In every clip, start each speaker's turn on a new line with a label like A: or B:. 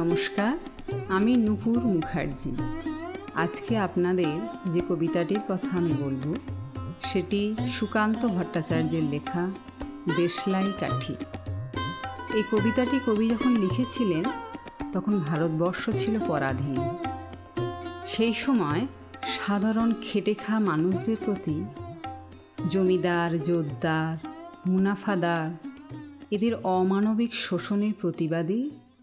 A: নমস্কার, আমি নুপুর মুখার্জি। আজকে আপনাদের যে কবিতাটির কথা আমি বলব, সেটি সুকান্ত ভট্টাচার্যের লেখা দেশলাই কাঠি। এই কবিতাটি কবি যখন লিখেছিলেন, তখন ভারতবর্ষ ছিল পরাধীন। সেই সময় সাধারণ খেটে খাওয়া মানুষদের প্রতি জমিদার, জোরদার, মুনাফাদার, এদের অমানবিক শোষণের প্রতিবাদী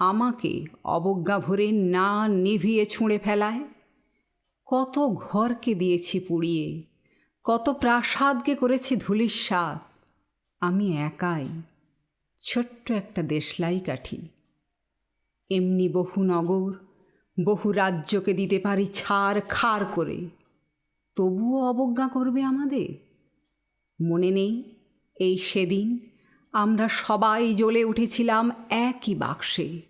A: আমাকে অবজ্ঞা ভরে না নিভিয়ে ছুঁড়ে ফেলায়? কত ঘরকে দিয়েছি পুড়িয়ে, কত প্রাসাদকে করেছি ধুলিস্বাদ আমি একাই, ছোট্ট একটা দেশলাই কাঠি। এমনি বহু নগর, বহু রাজ্যকে দিতে পারি ছাড় খার করে। তবুও অবজ্ঞা করবে আমাদের? মনে নেই, এই সেদিন আমরা সবাই জ্বলে উঠেছিলাম একই বাক্সে।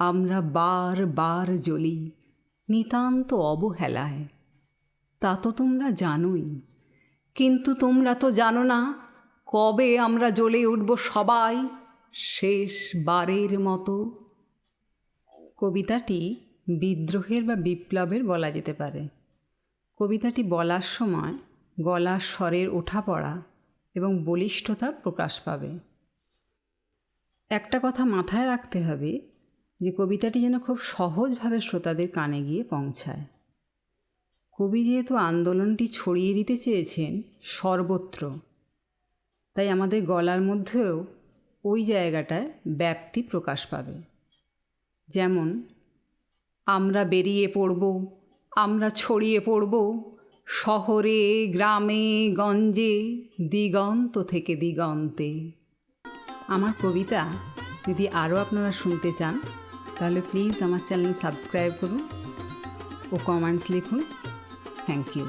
A: আমরা বার বার জ্বলি নিতান্ত অবহেলায়। তা তো তোমরা জানোই। কিন্তু তোমরা তো জানো না কবে আমরা জ্বলে উঠব সবাই শেষ বারের মতো। কবিতাটি বিদ্রোহের বা বিপ্লবের বলা যেতে পারে। কবিতাটি বলার সময় গলার স্বরের ওঠা পড়া এবং বলিষ্ঠতা প্রকাশ পাবে। একটা কথা মাথায় রাখতে হবে যে কবিতাটি যেন খুব সহজভাবে শ্রোতাদের কানে গিয়ে পৌঁছায়। কবি যেহেতু আন্দোলনটি ছড়িয়ে দিতে চেয়েছেন, সর্বত্র। তাই আমাদের গলার মধ্যেও ওই জায়গাটায় ব্যাপ্তি প্রকাশ পাবে। যেমন, আমরা বেরিয়ে পড়ব, আমরা ছড়িয়ে পড়ব, শহরে, গ্রামে, গঞ্জে, দিগন্ত থেকে দিগন্তে। আমার কবিতা যদি আরও আপনারা শুনতে চান তাহলে প্লিজ আমার চ্যানেল সাবস্ক্রাইব করুন ও কমেন্টস লিখুন। Thank you